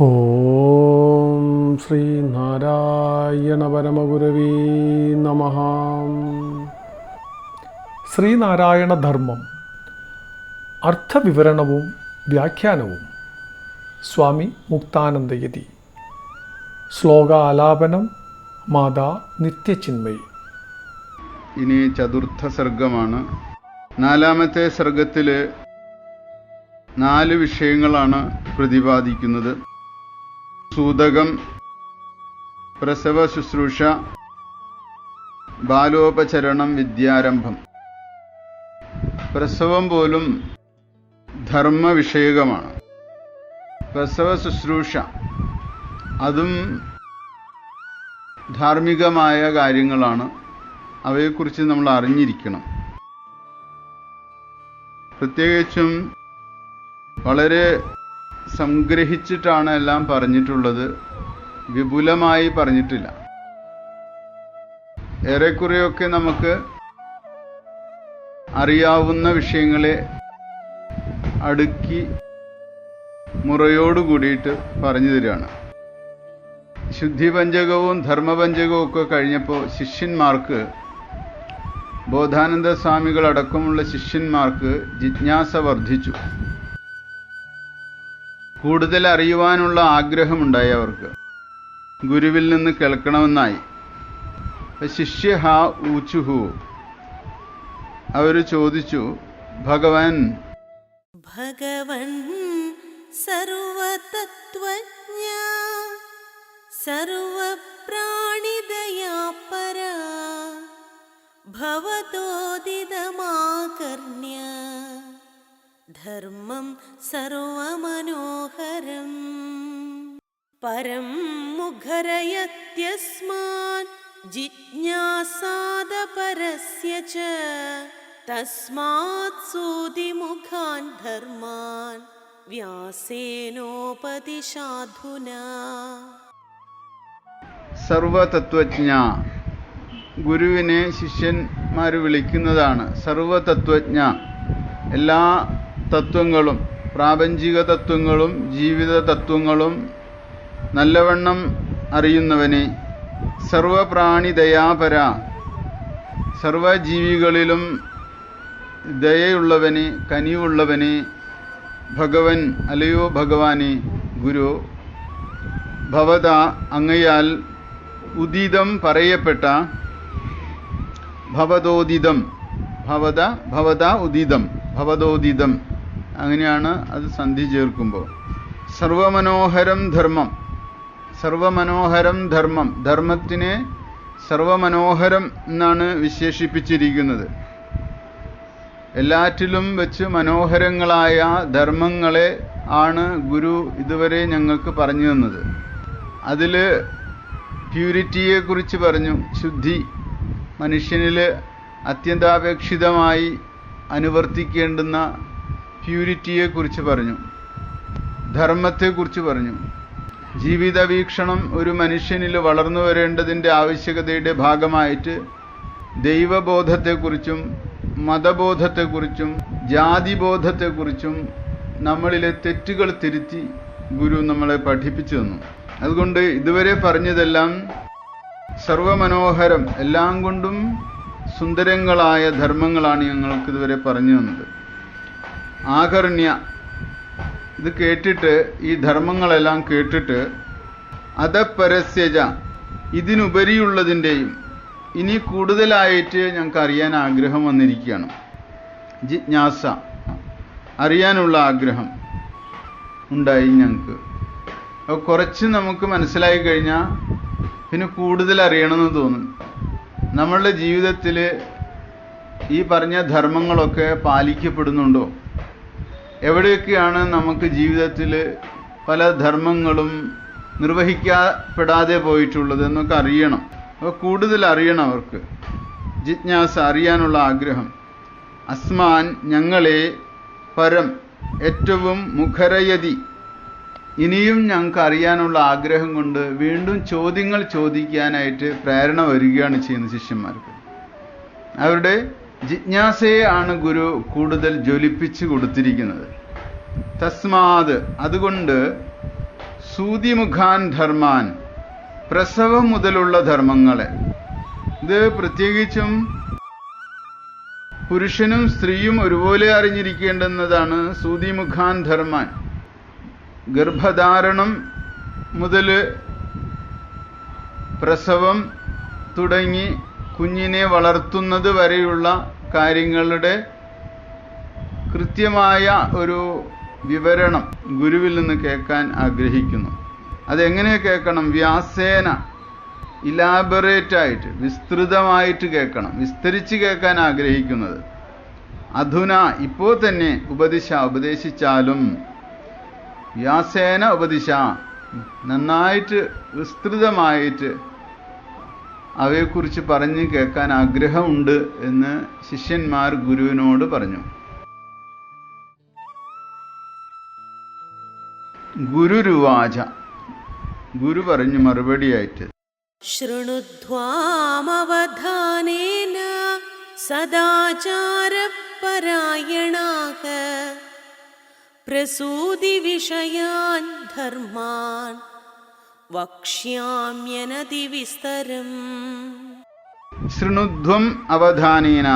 ഓം ശ്രീ നാരായണ പരമഗുരവേ നമ. ശ്രീനാരായണ ധർമ്മം അർത്ഥവിവരണവും വ്യാഖ്യാനവും. സ്വാമി മുക്താനന്ദയതി. ശ്ലോകാലാപനം മാതാ നിത്യചിന്മയി. ഇനി ചതുർത്ഥ സർഗമാണ്. നാലാമത്തെ സർഗത്തിൽ നാല് വിഷയങ്ങളാണ് പ്രതിപാദിക്കുന്നത്. സൂതകം പ്രസവ ശുശ്രൂഷ ബാലോപചരണം വിദ്യാരംഭം. പ്രസവം പോലും ധർമ്മവിഷയകമാണ്. പ്രസവ ശുശ്രൂഷ അതും ധാർമ്മികമായ കാര്യങ്ങളാണ്. അവയെക്കുറിച്ച് നമ്മൾ അറിഞ്ഞിരിക്കണം. പ്രത്യേകിച്ചും വളരെ സംഗ്രഹിച്ചിട്ടാണ് എല്ലാം പറഞ്ഞിട്ടുള്ളത്. വിപുലമായി പറഞ്ഞിട്ടില്ല. ഏറെക്കുറെയൊക്കെ നമുക്ക് അറിയാവുന്ന വിഷയങ്ങളെ അടുക്കി മുറയോട് കൂടിയിട്ട് പറഞ്ഞു തരികയാണ്. ശുദ്ധിപഞ്ചകവും ധർമ്മപഞ്ചകവും ഒക്കെ കഴിഞ്ഞപ്പോൾ ശിഷ്യന്മാർക്ക് ബോധാനന്ദ സ്വാമികളടക്കമുള്ള ശിഷ്യന്മാർക്ക് ജിജ്ഞാസ വർദ്ധിച്ചു. കൂടുതൽ അറിയുവാനുള്ള ആഗ്രഹമുണ്ടായി അവർക്ക്. ഗുരുവിൽ നിന്ന് കേൾക്കണമെന്നായി. ശിഷ്യ ഹാ ഊച്ചുഹു. അവർ ചോദിച്ചു ഭഗവാൻ ഭഗവൻ സർവതത്വജ്ഞ സർവപ്രാണിദയാപര ധർമ്മം സർവമനോഹരം. പരം മുഖരയത്യസ്മാൻ ജിജ്ഞാസാദ പരസ്യ ച. തസ്മാത് സൂതിമുഖാൻ ധർമാൻ വ്യാസേനോപതിശാധുന. സർവതത്വജ്ഞ ഗുരുവിനെ ശിഷ്യന്മാർ വിളിക്കുന്നതാണ്. സർവതത്വജ്ഞ എല്ലാ തത്വങ്ങളും പ്രാപഞ്ചിക തത്വങ്ങളും ജീവിത തത്വങ്ങളും നല്ലവണ്ണം അറിയുന്നവനെ സർവപ്രാണി ദയാപര സർവജീവികളിലും ദയയുള്ളവനെ കനിവുള്ളവനെ ഭഗവൻ അലയോ ഭഗവാനെ ഗുരു ഭവത അങ്ങയാൽ ഉദിതം പറയപ്പെട്ട ഭവതോദിതം ഭവത ഭവത ഉദിതം ഭവതോദിതം. അങ്ങനെയാണ് അത് സന്ധി ചേർക്കുമ്പോൾ. സർവമനോഹരം ധർമ്മം. സർവമനോഹരം ധർമ്മം. ധർമ്മത്തിനെ സർവമനോഹരം എന്നാണ് വിശേഷിപ്പിച്ചിരിക്കുന്നത്. എല്ലാറ്റിലും വെച്ച് മനോഹരങ്ങളായ ധർമ്മങ്ങളെ ആണ് ഗുരു ഇതുവരെ ഞങ്ങൾക്ക് പറഞ്ഞു തന്നത്. അതിൽ പ്യൂരിറ്റിയെക്കുറിച്ച് പറഞ്ഞു. ശുദ്ധി മനുഷ്യനിൽ അത്യന്താപേക്ഷിതമായി അനുവർത്തിക്കേണ്ടുന്ന പ്യൂരിറ്റിയെക്കുറിച്ച് പറഞ്ഞു. ധർമ്മത്തെക്കുറിച്ച് പറഞ്ഞു. ജീവിത വീക്ഷണം ഒരു മനുഷ്യനിൽ വളർന്നു വരേണ്ടതിന്റെ ആവശ്യകതയുടെ ഭാഗമായിട്ട് ദൈവബോധത്തെക്കുറിച്ചും മതബോധത്തെക്കുറിച്ചും ജാതിബോധത്തെക്കുറിച്ചും നമ്മളിലെ തെറ്റുകൾ തിരുത്തി ഗുരു നമ്മളെ പഠിപ്പിച്ചു തന്നു. അതുകൊണ്ട് ഇതുവരെ പറഞ്ഞതെല്ലാം സർവമനോഹരം എല്ലാം കൊണ്ടും സുന്ദരങ്ങളായ ധർമ്മങ്ങളാണ് ഞങ്ങൾക്ക് ഇതുവരെ പറഞ്ഞു തന്നത്. ആകർണ്യ. ഇത് കേട്ടിട്ട് ഈ ധർമ്മങ്ങളെല്ലാം കേട്ടിട്ട് അതപരസ്യജ. ഇതിനുപരിയുള്ളതിന്റെയും ഇനി കൂടുതലായിട്ട് ഞങ്ങൾക്ക് അറിയാൻ ആഗ്രഹം വന്നിരിക്കുകയാണ്. ജിജ്ഞാസ. അറിയാനുള്ള ആഗ്രഹം ഉണ്ടായി ഞങ്ങൾക്ക്. അപ്പോൾ കുറച്ച് നമുക്ക് മനസ്സിലായി കഴിഞ്ഞാൽ പിന്നെ കൂടുതൽ അറിയണമെന്ന് തോന്നും. നമ്മളുടെ ജീവിതത്തിൽ ഈ പറഞ്ഞ ധർമ്മങ്ങളൊക്കെ പാലിക്കപ്പെടുന്നുണ്ടോ? എവിടെയൊക്കെയാണ് നമുക്ക് ജീവിതത്തിൽ പല ധർമ്മങ്ങളും നിർവഹിക്കപ്പെടാതെ പോയിട്ടുള്ളത് എന്നൊക്കെ അറിയണം. അപ്പോൾ കൂടുതൽ അറിയണം അവർക്ക്. ജിജ്ഞാസ അറിയാനുള്ള ആഗ്രഹം. അസ്മാൻ ഞങ്ങളെ പരം ഏറ്റവും മുഖരയതി. ഇനിയും ഞങ്ങൾക്ക് അറിയാനുള്ള ആഗ്രഹം കൊണ്ട് വീണ്ടും ചോദ്യങ്ങൾ ചോദിക്കാനായിട്ട് പ്രേരണ വരികയാണ് ചെയ്യുന്നത് ശിഷ്യന്മാർക്ക്. അവരുടെ ജിജ്ഞാസയെ ആണ് ഗുരു കൂടുതൽ ജ്വലിപ്പിച്ചു കൊടുത്തിരിക്കുന്നത്. തസ്മാത് അതുകൊണ്ട് സൂതിമുഖാൻ ധർമാൻ പ്രസവം മുതലുള്ള ധർമ്മങ്ങളെ. ഇത് പ്രത്യേകിച്ചും പുരുഷനും സ്ത്രീയും ഒരുപോലെ അറിഞ്ഞിരിക്കേണ്ടുന്നതാണ് സൂതിമുഖാൻ ധർമാൻ. ഗർഭധാരണം മുതൽ പ്രസവം തുടങ്ങി കുഞ്ഞിനെ വളർത്തുന്നത് വരെയുള്ള കാര്യങ്ങളുടെ കൃത്യമായ ഒരു വിവരണം ഗുരുവിൽ നിന്ന് കേൾക്കാൻ ആഗ്രഹിക്കുന്നു. അതെങ്ങനെ കേൾക്കണം? വ്യാസേന ഇലാബറേറ്റ് ആയിട്ട് വിസ്തൃതമായിട്ട് കേൾക്കണം. വിസ്തരിച്ച് കേൾക്കാൻ ആഗ്രഹിക്കുന്നത്. അധുന ഇപ്പോൾ തന്നെ ഉപദിശ ഉപദേശിച്ചാലും. വ്യാസേന ഉപദിശ നന്നായിട്ട് വിസ്തൃതമായിട്ട് അവയെക്കുറിച്ച് പറഞ്ഞു കേൾക്കാൻ ആഗ്രഹമുണ്ട് എന്ന് ശിഷ്യന്മാർ ഗുരുവിനോട് പറഞ്ഞു. ഗുരുരുവാച. ഗുരു പറഞ്ഞു മറുപടിയായിട്ട്. ശൃണുധ്വാമവധാനേന സദാചാരപരായണാക പ്രസൂതി വിഷയാൻ ധർമാൻ. വക്ഷ്യാമ്യനതിവിസ്തരം ശൃണുധ്വം അവധാനേന.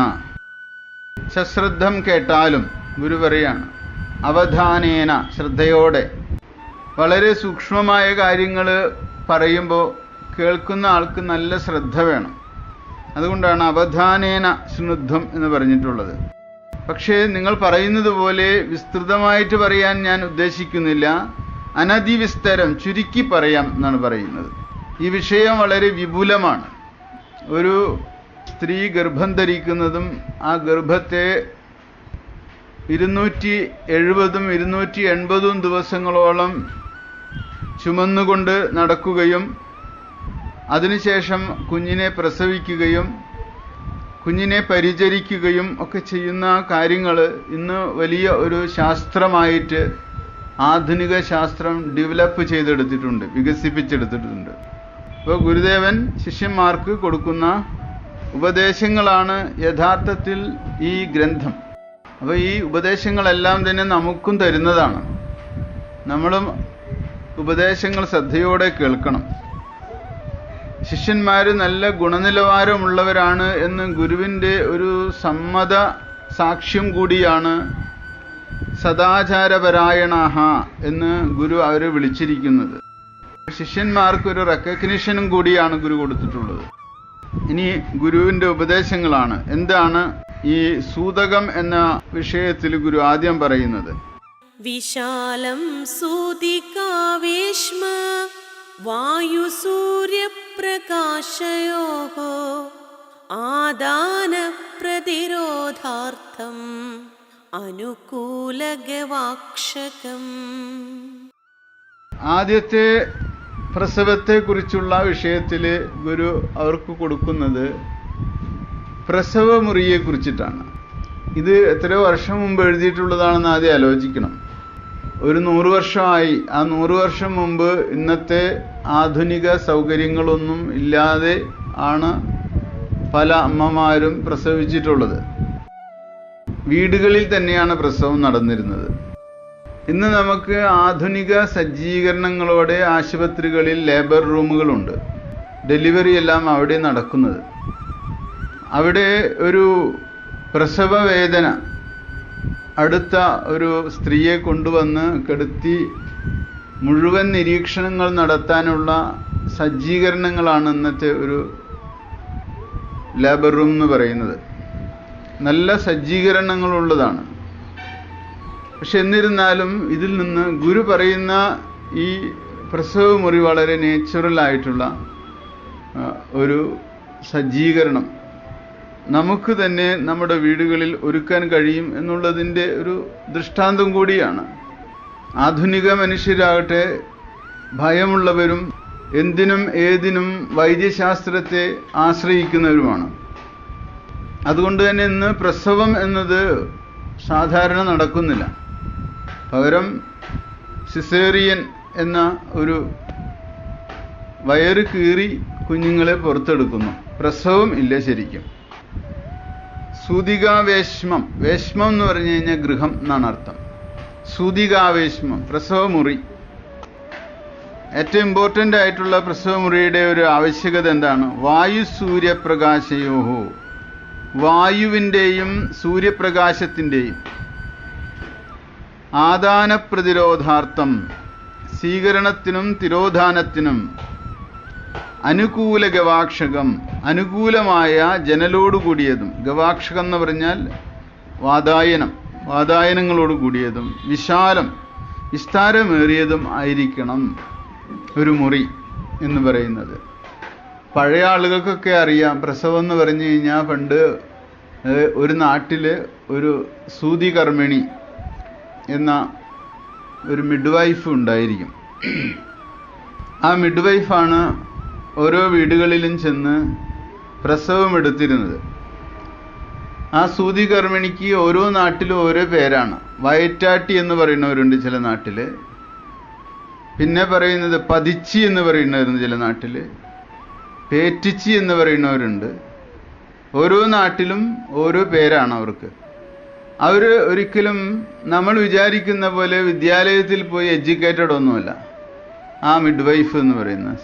സശ്രദ്ധം കേട്ടാലും ഗുരു പറയാണ് അവധാനേന ശ്രദ്ധയോടെ. വളരെ സൂക്ഷ്മമായ കാര്യങ്ങൾ പറയുമ്പോൾ കേൾക്കുന്ന ആൾക്ക് നല്ല ശ്രദ്ധ വേണം. അതുകൊണ്ടാണ് അവധാനേന ശ്രുദ്ധം എന്ന് പറഞ്ഞിട്ടുള്ളത്. പക്ഷേ നിങ്ങൾ പറയുന്നത് പോലെ വിസ്തൃതമായിട്ട് പറയാൻ ഞാൻ ഉദ്ദേശിക്കുന്നില്ല. അനതിവിസ്തരം ചുരുക്കി പറയാം എന്നാണ് പറയുന്നത്. ഈ വിഷയം വളരെ വിപുലമാണ്. ഒരു സ്ത്രീ ഗർഭം ധരിക്കുന്നതും ആ ഗർഭത്തെ ഇരുന്നൂറ്റി എഴുപതും ഇരുന്നൂറ്റി എൺപതും ദിവസങ്ങളോളം ചുമന്നുകൊണ്ട് നടക്കുകയും അതിനുശേഷം കുഞ്ഞിനെ പ്രസവിക്കുകയും കുഞ്ഞിനെ പരിചരിക്കുകയും ഒക്കെ ചെയ്യുന്ന കാര്യങ്ങൾ ഇന്ന് വലിയ ഒരു ശാസ്ത്രമായിട്ട് ആധുനിക ശാസ്ത്രം ഡെവലപ്പ് ചെയ്തെടുത്തിട്ടുണ്ട് വികസിപ്പിച്ചെടുത്തിട്ടുണ്ട്. അപ്പോൾ ഗുരുദേവൻ ശിഷ്യന്മാർക്ക് കൊടുക്കുന്ന ഉപദേശങ്ങളാണ് യഥാർത്ഥത്തിൽ ഈ ഗ്രന്ഥം. അപ്പോൾ ഈ ഉപദേശങ്ങളെല്ലാം തന്നെ നമുക്കും തരുന്നതാണ്. നമ്മളും ഉപദേശങ്ങൾ ശ്രദ്ധയോടെ കേൾക്കണം. ശിഷ്യന്മാർ നല്ല ഗുണനിലവാരമുള്ളവരാണ് എന്ന് ഗുരുവിന്റെ ഒരു സമ്മത സാക്ഷ്യം കൂടിയാണ് സദാചാരപരായണാഹ എന്ന് ഗുരു അവരെ വിളിച്ചിരിക്കുന്നത്. ശിഷ്യന്മാർക്കൊരു റെക്കഗ്നിഷനും കൂടിയാണ് ഗുരു കൊടുത്തിട്ടുള്ളത്. ഇനി ഗുരുവിന്റെ ഉപദേശങ്ങളാണ്. എന്താണ് ഈ സൂതകം എന്ന വിഷയത്തിൽ ഗുരു ആദ്യം പറയുന്നത്? വിശാലം സൂതികാവേശ്മ വായു സൂര്യപ്രകാശയോഹോ ആദാന പ്രതിരോധാർത്ഥം അനുകൂലകവാക്ഷകം ആദ്യത്തെ പ്രസവത്തെക്കുറിച്ചുള്ള വിഷയത്തിൽ ഗുരു അവർക്ക് കൊടുക്കുന്നത് പ്രസവമുറിയെക്കുറിച്ചിട്ടാണ്. ഇത് എത്രയോ വർഷം മുമ്പ് എഴുതിയിട്ടുള്ളതാണെന്ന് ആദ്യം ആലോചിക്കണം. ഒരു നൂറ് വർഷമായി. ആ നൂറ് വർഷം മുമ്പ് ഇന്നത്തെ ആധുനിക സൗകര്യങ്ങളൊന്നും ഇല്ലാതെ ആണ് പല അമ്മമാരും പ്രസവിച്ചിട്ടുള്ളത്. വീടുകളിൽ തന്നെയാണ് പ്രസവം നടന്നിരുന്നത്. ഇന്ന് നമുക്ക് ആധുനിക സജ്ജീകരണങ്ങളോടെ ആശുപത്രികളിൽ ലേബർ റൂമുകളുണ്ട്. ഡെലിവറി എല്ലാം അവിടെ നടക്കുന്നത്. അവിടെ ഒരു പ്രസവ വേദന അടുത്ത ഒരു സ്ത്രീയെ കൊണ്ടുവന്ന് കെടുത്തി മുഴുവൻ നിരീക്ഷണങ്ങൾ നടത്താനുള്ള സജ്ജീകരണങ്ങളാണ് ഇന്നത്തെ ഒരു ലേബർ റൂം എന്ന് പറയുന്നത്. നല്ല സജ്ജീകരണങ്ങളുള്ളതാണ്. പക്ഷെ എന്നിരുന്നാലും ഇതിൽ നിന്ന് ഗുരു പറയുന്ന ഈ പ്രസവ മുറി വളരെ നേച്ചുറൽ ആയിട്ടുള്ള ഒരു സജ്ജീകരണം. നമുക്ക് തന്നെ നമ്മുടെ വീടുകളിൽ ഒരുക്കാൻ കഴിയും എന്നുള്ളതിന്റെ ഒരു ദൃഷ്ടാന്തം കൂടിയാണ്. ആധുനിക മനുഷ്യരാകട്ടെ ഭയമുള്ളവരും എന്തിനും ഏതിനും വൈദ്യശാസ്ത്രത്തെ ആശ്രയിക്കുന്നവരുമാണ്. അതുകൊണ്ട് തന്നെ ഇന്ന് പ്രസവം എന്നത് സാധാരണ നടക്കുന്നില്ല. പകരം സിസേറിയൻ എന്ന ഒരു വയറ് കീറി കുഞ്ഞുങ്ങളെ പുറത്തെടുക്കുന്നു. പ്രസവം ഇല്ല ശരിക്കും. സൂതികാവേശ്മം. വേഷ്മം എന്ന് പറഞ്ഞു കഴിഞ്ഞാൽ ഗൃഹം എന്നാണ് അർത്ഥം. സൂതികാവേശ്മം പ്രസവമുറി. ഏറ്റവും ഇമ്പോർട്ടന്റ് ആയിട്ടുള്ള പ്രസവമുറിയുടെ ഒരു ആവശ്യകത എന്താണ്? വായു സൂര്യപ്രകാശയോഹോ വായുവിന്റെയും സൂര്യപ്രകാശത്തിന്റെയും ആദാന പ്രതിരോധാർത്ഥം സ്വീകരണത്തിനും തിരോധാനത്തിനും അനുകൂല ഗവാക്ഷകം അനുകൂലമായ ജനലോടുകൂടിയതും ഗവാക്ഷകം എന്ന് പറഞ്ഞാൽ വാതായനം വാതായനങ്ങളോട് കൂടിയതും വിശാലം വിസ്താരമേറിയതും ആയിരിക്കണം ഒരു മുറി എന്ന് പറയുന്നത്. പഴയ ആളുകൾക്കൊക്കെ അറിയാം. പ്രസവം എന്ന് പറഞ്ഞു കഴിഞ്ഞാൽ പണ്ട് ഒരു നാട്ടിൽ ഒരു സൂതി കർമ്മിണി എന്ന ഒരു മിഡ് വൈഫ് ഉണ്ടായിരിക്കും. ആ മിഡ് വൈഫാണ് ഓരോ വീടുകളിലും ചെന്ന് പ്രസവം എടുത്തിരുന്നത്. ആ സൂതി കർമ്മിണിക്ക് ഓരോ നാട്ടിലും ഓരോ പേരാണ്. വയറ്റാട്ടി എന്ന് പറയുന്നവരുണ്ട് ചില നാട്ടിൽ പിന്നെ പറയുന്നത് പതിച്ചി എന്ന് പറയുന്നവരുണ്ട് ചില നാട്ടിൽ പേറ്റിച്ചി എന്ന് പറയുന്നവരുണ്ട്. ഓരോ നാട്ടിലും ഓരോ പേരാണ് അവർക്ക്. അവർ ഒരിക്കലും നമ്മൾ വിചാരിക്കുന്ന പോലെ വിദ്യാലയത്തിൽ പോയി എഡ്യൂക്കേറ്റഡ് ഒന്നുമല്ല. ആ മിഡ് വൈഫ് എന്ന് പറയുന്ന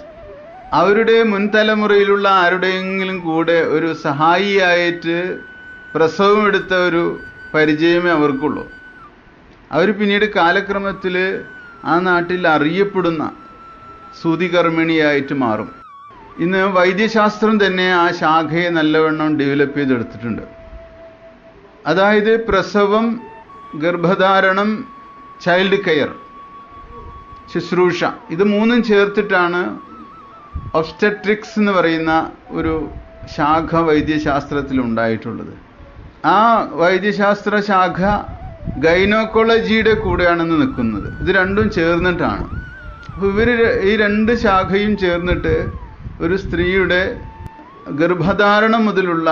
അവരുടെ മുൻതലമുറയിലുള്ള ആരുടെയെങ്കിലും കൂടെ ഒരു സഹായിയായിട്ട് പ്രസവം എടുത്ത ഒരു പരിചയമേ അവർക്കുള്ളൂ. അവർ പിന്നീട് കാലക്രമത്തിൽ ആ നാട്ടിൽ അറിയപ്പെടുന്ന സൂതികർമ്മിണിയായിട്ട് മാറും. ഇന്ന് വൈദ്യശാസ്ത്രം തന്നെ ആ ശാഖയെ നല്ലവണ്ണം ഡെവലപ്പ് ചെയ്തെടുത്തിട്ടുണ്ട്. അതായത് പ്രസവം ഗർഭധാരണം ചൈൽഡ് കെയർ ശുശ്രൂഷ. ഇത് മൂന്നും ചേർത്തിട്ടാണ് ഒബ്സ്റ്റട്രിക്സ് എന്ന് പറയുന്ന ഒരു ശാഖ വൈദ്യശാസ്ത്രത്തിൽ ഉണ്ടായിട്ടുള്ളത്. ആ വൈദ്യശാസ്ത്ര ശാഖ ഗൈനോക്കോളജിയുടെ കൂടെയാണെന്ന് നിൽക്കുന്നത്. ഇത് രണ്ടും ചേർന്നിട്ടാണ്. അപ്പോൾ ഇവർ ഈ രണ്ട് ശാഖയും ചേർന്നിട്ട് ഒരു സ്ത്രീയുടെ ഗർഭധാരണം മുതലുള്ള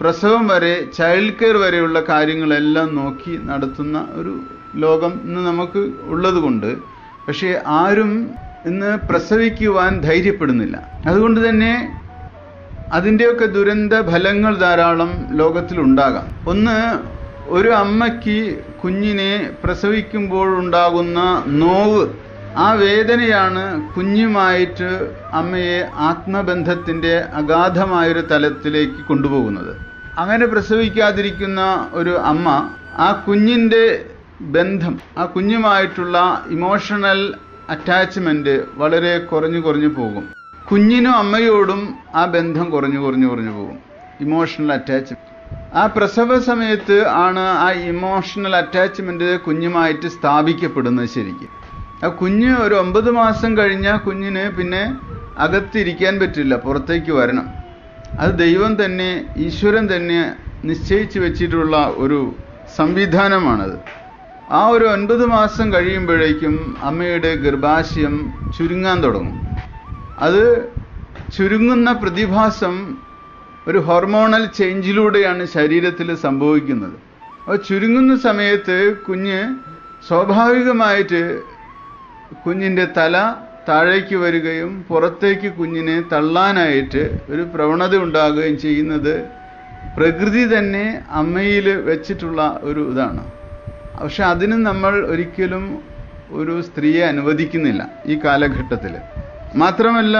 പ്രസവം വരെ ചൈൽഡ് കെയർ വരെയുള്ള കാര്യങ്ങളെല്ലാം നോക്കി നടത്തുന്ന ഒരു ലോകം ഇന്ന് നമുക്ക് ഉള്ളതുകൊണ്ട്. പക്ഷേ ആരും ഇന്ന് പ്രസവിക്കുവാൻ ധൈര്യപ്പെടുന്നില്ല. അതുകൊണ്ട് തന്നെ അതിന്റെയൊക്കെ ദുരന്ത ഫലങ്ങൾ ധാരാളം ലോകത്തിലുണ്ടാകാം ഒന്ന് ഒരു അമ്മയ്ക്ക് കുഞ്ഞിനെ പ്രസവിക്കുമ്പോഴുണ്ടാകുന്ന നോവ് ആ വേദനയാണ് കുഞ്ഞുമായിട്ട് അമ്മയെ ആത്മബന്ധത്തിന്റെ അഗാധമായൊരു തലത്തിലേക്ക് കൊണ്ടുപോകുന്നത്. അങ്ങനെ പ്രസവിക്കാതിരിക്കുന്ന ഒരു അമ്മ ആ കുഞ്ഞിന്റെ ബന്ധം ആ കുഞ്ഞുമായിട്ടുള്ള ഇമോഷണൽ അറ്റാച്ച്മെന്റ് വളരെ കുറഞ്ഞു കുറഞ്ഞു പോകും. കുഞ്ഞിനും അമ്മയോടും ആ ബന്ധം കുറഞ്ഞു കുറഞ്ഞു കുറഞ്ഞു പോകും. ഇമോഷണൽ അറ്റാച്ച്മെന്റ് ആ പ്രസവ സമയത്ത് ആണ് ആ ഇമോഷണൽ അറ്റാച്ച്മെന്റ് കുഞ്ഞുമായിട്ട് സ്ഥാപിക്കപ്പെടുന്നത് ശരിക്കും. ആ കുഞ്ഞ് ഒരു ഒമ്പത് മാസം കഴിഞ്ഞാൽ കുഞ്ഞിന് പിന്നെ അകത്തിരിക്കാൻ പറ്റില്ല പുറത്തേക്ക് വരണം. അത് ദൈവം തന്നെ ഈശ്വരൻ തന്നെ നിശ്ചയിച്ചു വെച്ചിട്ടുള്ള ഒരു സംവിധാനമാണത്. ആ ഒരു ഒൻപത് മാസം കഴിയുമ്പോഴേക്കും അമ്മയുടെ ഗർഭാശയം ചുരുങ്ങാൻ തുടങ്ങും. അത് ചുരുങ്ങുന്ന പ്രതിഭാസം ഒരു ഹോർമോണൽ ചേഞ്ചിലൂടെയാണ് ശരീരത്തിൽ സംഭവിക്കുന്നത്. അപ്പോൾ ചുരുങ്ങുന്ന സമയത്ത് കുഞ്ഞ് സ്വാഭാവികമായിട്ട് കുഞ്ഞിന്റെ തല താഴേക്ക് വരികയും പുറത്തേക്ക് കുഞ്ഞിനെ തള്ളാനായിട്ട് ഒരു പ്രവണത ഉണ്ടാകുകയും ചെയ്യുന്നത് പ്രകൃതി തന്നെ അമ്മയിൽ വെച്ചിട്ടുള്ള ഒരു ഇതാണ്. പക്ഷെ അതിന് നമ്മൾ ഒരിക്കലും ഒരു സ്ത്രീയെ അനുവദിക്കുന്നില്ല ഈ കാലഘട്ടത്തിൽ. മാത്രമല്ല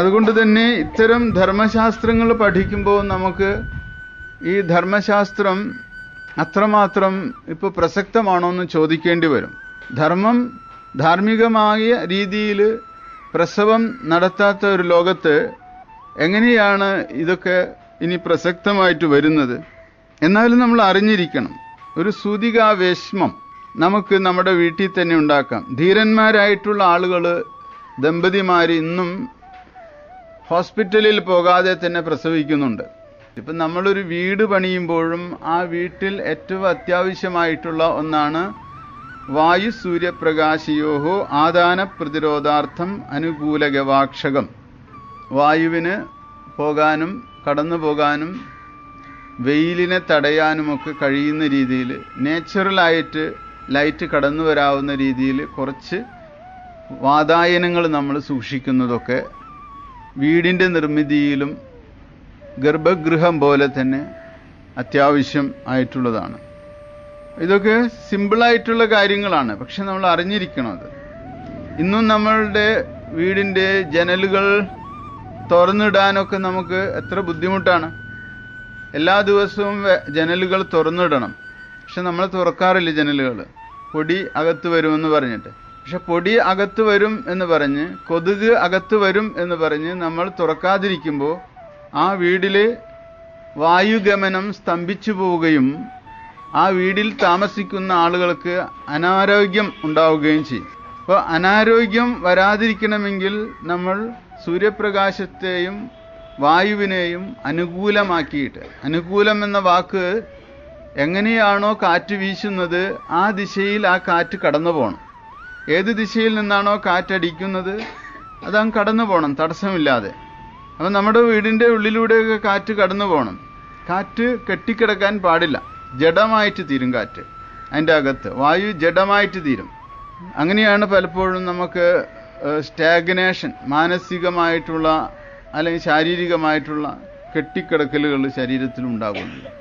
അതുകൊണ്ട് തന്നെ ഇത്തരം ധർമ്മശാസ്ത്രങ്ങൾ പഠിക്കുമ്പോൾ നമുക്ക് ഈ ധർമ്മശാസ്ത്രം അത്രമാത്രം ഇപ്പോൾ പ്രസക്തമാണോ എന്ന് ചോദിക്കേണ്ടി വരും. ധർമ്മം ധാർമ്മികമായ രീതിയിൽ പ്രസവം നടത്താത്ത ഒരു ലോകത്ത് എങ്ങനെയാണ് ഇതൊക്കെ ഇനി പ്രസക്തമായിട്ട് വരുന്നത്? എന്നാലും നമ്മൾ അറിഞ്ഞിരിക്കണം. ഒരു സൂതികാവേശ്മം നമുക്ക് നമ്മുടെ വീട്ടിൽ തന്നെ ഉണ്ടാക്കാം. ധീരന്മാരായിട്ടുള്ള ആളുകൾ ദമ്പതിമാർ ഇന്നും ഹോസ്പിറ്റലിൽ പോകാതെ തന്നെ പ്രസവിക്കുന്നുണ്ട്. ഇപ്പം നമ്മളൊരു വീട് പണിയുമ്പോഴും ആ വീട്ടിൽ ഏറ്റവും അത്യാവശ്യമായിട്ടുള്ള ഒന്നാണ് വായു സൂര്യപ്രകാശയോഹോ ആദാന പ്രതിരോധാർത്ഥം അനുകൂലകവാക്ഷകം വായുവിന് പോകാനും കടന്നു പോകാനും വെയിലിനെ തടയാനുമൊക്കെ കഴിയുന്ന രീതിയിൽ നേച്ചുറലായിട്ട് ലൈറ്റ് കടന്നു വരാവുന്ന രീതിയിൽ കുറച്ച് വാതായനങ്ങൾ നമ്മൾ സൂക്ഷിക്കുന്നതൊക്കെ വീടിന്റെ നിർമ്മിതിയിലും ഗർഭഗൃഹം പോലെ തന്നെ അത്യാവശ്യം ആയിട്ടുള്ളതാണ്. ഇതൊക്കെ സിമ്പിളായിട്ടുള്ള കാര്യങ്ങളാണ്. പക്ഷെ നമ്മൾ അറിഞ്ഞിരിക്കണം അത്. ഇന്നും നമ്മളുടെ വീടിന്റെ ജനലുകൾ തുറന്നിടാനൊക്കെ നമുക്ക് എത്ര ബുദ്ധിമുട്ടാണ്. എല്ലാ ദിവസവും ജനലുകൾ തുറന്നിടണം. പക്ഷെ നമ്മൾ തുറക്കാറില്ല ജനലുകൾ. പൊടി അകത്ത് വരുമെന്ന് പറഞ്ഞിട്ട്. പക്ഷെ പൊടി അകത്ത് വരും എന്ന് പറഞ്ഞ് കൊതുക് അകത്ത് വരും എന്ന് പറഞ്ഞ് നമ്മൾ തുറക്കാതിരിക്കുമ്പോൾ ആ വീടിൽ വായുഗമനം സ്തംഭിച്ചു പോവുകയും ആ വീടിൽ താമസിക്കുന്ന ആളുകൾക്ക് അനാരോഗ്യം ഉണ്ടാവുകയും ചെയ്യും. അപ്പോൾ അനാരോഗ്യം വരാതിരിക്കണമെങ്കിൽ നമ്മൾ സൂര്യപ്രകാശത്തെയും വായുവിനെയും അനുകൂലമാക്കിയിട്ട് അനുകൂലം എന്ന വാക്ക് എങ്ങനെയാണോ കാറ്റ് വീശുന്നത് ആ ദിശയിൽ ആ കാറ്റ് കടന്നു പോകണം ഏത് ദിശയിൽ നിന്നാണോ കാറ്റടിക്കുന്നത് അതങ്ങ് കടന്നു പോകണം തടസ്സമില്ലാതെ. അപ്പം നമ്മുടെ വീടിന്റെ ഉള്ളിലൂടെയൊക്കെ കാറ്റ് കടന്നു പോകണം കാറ്റ് കെട്ടിക്കിടക്കാൻ പാടില്ല. ജഡമായിട്ട് തീരും കാറ്റ്. അതിന്റെ അകത്ത് വായു ജഡമായിട്ട് തീരും. അങ്ങനെയാണ് പലപ്പോഴും നമുക്ക് സ്റ്റാഗ്നേഷൻ മാനസികമായിട്ടുള്ള അല്ലെങ്കിൽ ശാരീരികമായിട്ടുള്ള കെട്ടിക്കിടക്കലുകൾ ശരീരത്തിൽ ഉണ്ടാകുന്നത്